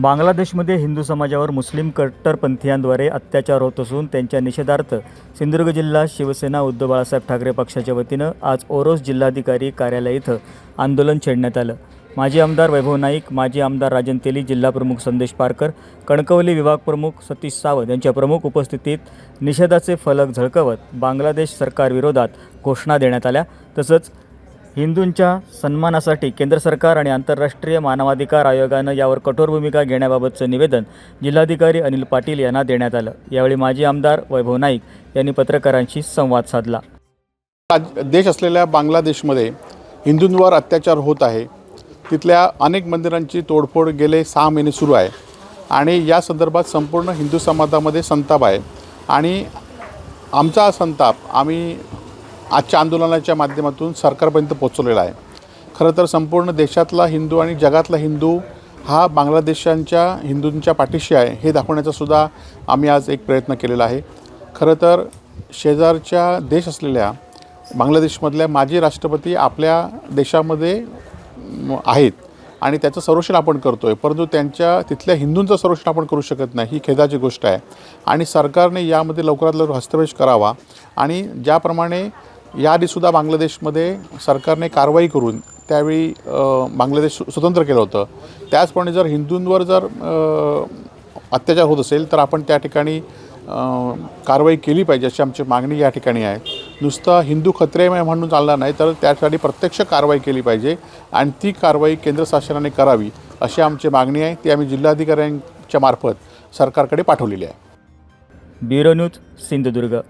बांगलादेशमध्ये हिंदू समाजावर मुस्लिम कट्टरपंथीयांद्वारे अत्याचार होत असून त्यांच्या निषेधार्थ सिंधुदुर्ग जिल्हा शिवसेना उद्धव बाळासाहेब ठाकरे पक्षाच्या वतीनं आज ओरोस जिल्हाधिकारी कार्यालय इथं आंदोलन छेडण्यात आलं. माजी आमदार वैभव नाईक माजी आमदार राजन तेली जिल्हाप्रमुख संदेश पारकर कणकवली विभाग प्रमुख सतीश सावंत यांच्या प्रमुख उपस्थितीत निषेधाचे फलक झळकवत बांगलादेश सरकारविरोधात घोषणा देण्यात आल्या. तसंच हिंदूंच्या सन्मानासाठी केंद्र सरकार आणि आंतरराष्ट्रीय मानवाधिकार आयोगानं यावर कठोर भूमिका घेण्याबाबतचं निवेदन जिल्हाधिकारी अनिल पाटील यांना देण्यात आलं. यावेळी माजी आमदार वैभव नाईक यांनी पत्रकारांशी संवाद साधला. देश असलेल्या बांगलादेशमध्ये हिंदूंवर अत्याचार होत आहे. तिथल्या अनेक मंदिरांची तोडफोड गेले सहा महिने सुरू आहे. आणि या संदर्भात संपूर्ण हिंदू समाजामध्ये संताप आहे. आणि आमचा संताप आम्ही आजच्या आंदोलनाच्या माध्यमातून सरकारपर्यंत पोचवलेला आहे. खरं तर संपूर्ण देशातला हिंदू आणि जगातला हिंदू हा बांगलादेशांच्या हिंदूंच्या पाठीशी आहे हे दाखवण्याचा सुद्धा आम्ही आज एक प्रयत्न केलेला आहे. खरं तर शेजारच्या देश असलेल्या बांगलादेशमधल्या माजी राष्ट्रपती आपल्या देशामध्ये आहेत आणि त्याचं संरक्षण आपण करतो आहे परंतु त्यांच्या तिथल्या हिंदूंचं संरक्षण आपण करू शकत नाही ही खेदाची गोष्ट आहे. आणि सरकारने यामध्ये लवकरात लवकर हस्तक्षेप करावा आणि ज्याप्रमाणे याआधीसुद्धा बांगलादेशमध्ये सरकारने कारवाई करून त्यावेळी बांगलादेश स्वतंत्र केलं होतं. त्याचप्रमाणे जर हिंदूंवर जर अत्याचार होत असेल तर आपण त्या ठिकाणी कारवाई केली पाहिजे अशी आमची मागणी या ठिकाणी आहे. नुसतं हिंदू खत्रेमय म्हणून चालणार नाही तर त्यासाठी प्रत्यक्ष कारवाई केली पाहिजे आणि ती कारवाई केंद्र शासनाने करावी अशी आमची मागणी आहे. ती आम्ही जिल्हाधिकाऱ्यांच्या मार्फत सरकारकडे पाठवलेली आहे. Bureau news Sindhudurg.